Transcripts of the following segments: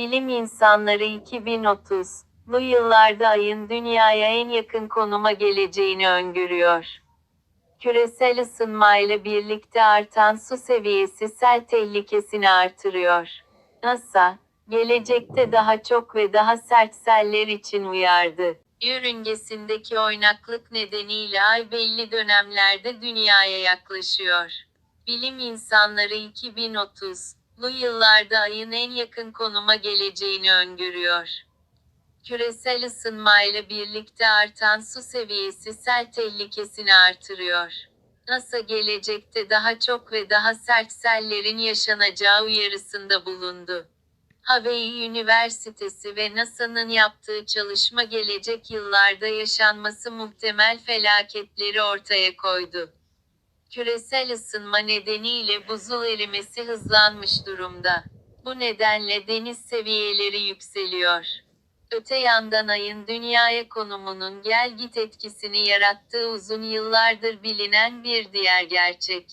Bilim insanları 2030'lu yıllarda ayın dünyaya en yakın konuma geleceğini öngörüyor. Küresel ısınmayla birlikte artan su seviyesi sel tehlikesini artırıyor. NASA, gelecekte daha çok ve daha sert seller için uyardı. Yörüngesindeki oynaklık nedeniyle ay belli dönemlerde dünyaya yaklaşıyor. Bilim insanları 2030'lu yıllarda ayın en yakın konuma geleceğini öngörüyor. Küresel ısınmayla birlikte artan su seviyesi sel tehlikesini artırıyor. NASA gelecekte daha çok ve daha sert sellerin yaşanacağı uyarısında bulundu. Hawaii Üniversitesi ve NASA'nın yaptığı çalışma gelecek yıllarda yaşanması muhtemel felaketleri ortaya koydu. Küresel ısınma nedeniyle buzul erimesi hızlanmış durumda. Bu nedenle deniz seviyeleri yükseliyor. Öte yandan ayın dünyaya konumunun gel git etkisini yarattığı uzun yıllardır bilinen bir diğer gerçek.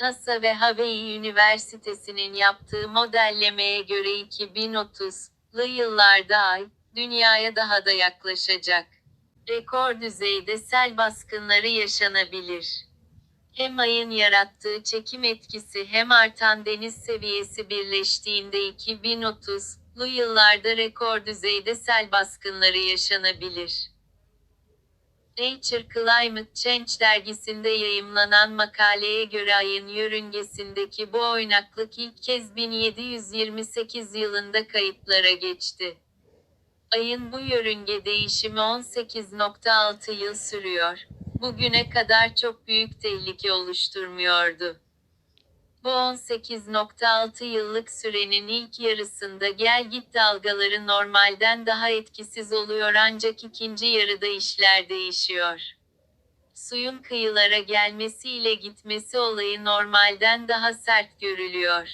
NASA ve Hawaii Üniversitesi'nin yaptığı modellemeye göre 2030'lu yıllarda ay, dünyaya daha da yaklaşacak. Rekor düzeyde sel baskınları yaşanabilir. Hem ayın yarattığı çekim etkisi hem artan deniz seviyesi birleştiğinde 2030'lu yıllarda rekor düzeyde sel baskınları yaşanabilir. Nature Climate Change dergisinde yayımlanan makaleye göre ayın yörüngesindeki bu oynaklık ilk kez 1728 yılında kayıtlara geçti. Ayın bu yörünge değişimi 18.6 yıl sürüyor. Bugüne kadar çok büyük tehlike oluşturmuyordu. Bu 18.6 yıllık sürenin ilk yarısında gel git dalgaları normalden daha etkisiz oluyor ancak ikinci yarıda işler değişiyor. Suyun kıyılara gelmesiyle gitmesi olayı normalden daha sert görülüyor.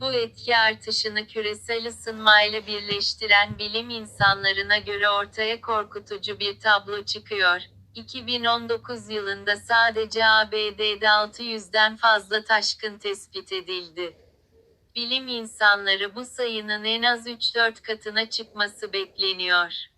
Bu etki artışını küresel ısınmayla birleştiren bilim insanlarına göre ortaya korkutucu bir tablo çıkıyor. 2019 yılında sadece ABD'de 600'den fazla taşkın tespit edildi. Bilim insanları bu sayının en az 3-4 katına çıkması bekleniyor.